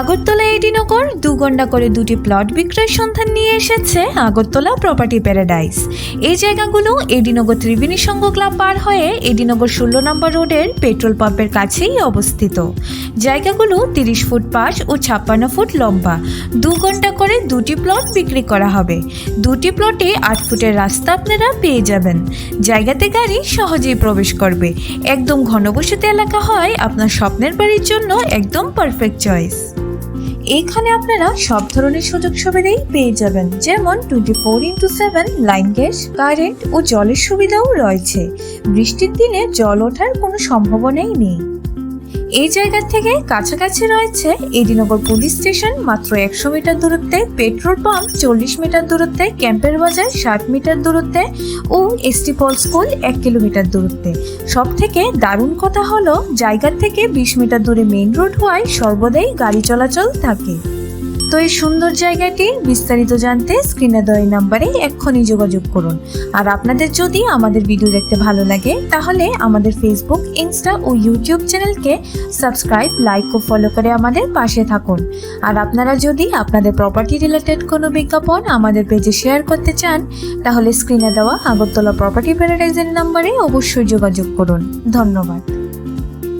আগরতলা এডিনগর দু ঘণ্টা করে দুটি প্লট বিক্রয় সন্ধান নিয়ে এসেছে আগরতলা প্রপার্টি প্যারাডাইস এই জায়গাগুলো এডিনগর ত্রিবেণী সংঘ ক্লাব পার হয়ে এডিনগর ষোলো নম্বর রোডের পেট্রোল পাম্পের কাছেই অবস্থিত। জায়গাগুলো তিরিশ ফুট পাশ ও ছাপ্পান্ন ফুট লম্বা। দু ঘণ্টা করে দুটি প্লট বিক্রি করা হবে। দুটি প্লটে আট ফুটের রাস্তা আপনারা পেয়ে যাবেন। জায়গাতে গাড়ি সহজেই প্রবেশ করবে। একদম ঘনবসতি এলাকা হয় আপনার স্বপ্নের বাড়ির জন্য একদম পারফেক্ট চয়েস এখানে আপনারা সব ধরনের সুযোগ সুবিধাই পেয়ে যাবেন। যেমন twenty four into seven line gas current ও জলের সুবিধাও রয়েছে। বৃষ্টির দিনে জল ওঠার কোনো সম্ভাবনাই নেই। এই জায়গা থেকে কাছাকাছি রয়েছে এডিনগর পুলিশ স্টেশন, মাত্র একশো মিটার দূরত্বে, পেট্রোল পাম্প, চল্লিশ মিটার দূরত্বে, ক্যাম্পের বাজার, ষাট মিটার দূরত্বে ও এসটি পল স্কুল এক কিলোমিটার দূরত্বে। সব থেকে দারুণ কথা হলো জায়গা থেকে বিশ মিটার দূরে মেইন রোড হওয়ায় সর্বদাই গাড়ি চলাচল থাকে। তো এই সুন্দর জায়গাটি বিস্তারিত জানতে স্ক্রিনে দেওয়া নাম্বারে এক্ষুনি যোগাযোগ করুন। আর আপনাদের যদি আমাদের ভিডিও দেখতে ভালো লাগে, তাহলে আমাদের ফেসবুক ইনস্টা ও ইউটিউব চ্যানেলকে সাবস্ক্রাইব, লাইক ও ফলো করে আমাদের পাশে থাকুন। আর আপনারা যদি আপনাদের প্রপার্টি রিলেটেড কোনো বিজ্ঞাপন আমাদের পেজে শেয়ার করতে চান, তাহলে স্ক্রিনে দেওয়া আগরতলা প্রপার্টি প্যারাডাইজের নাম্বারে অবশ্যই যোগাযোগ করুন। ধন্যবাদ।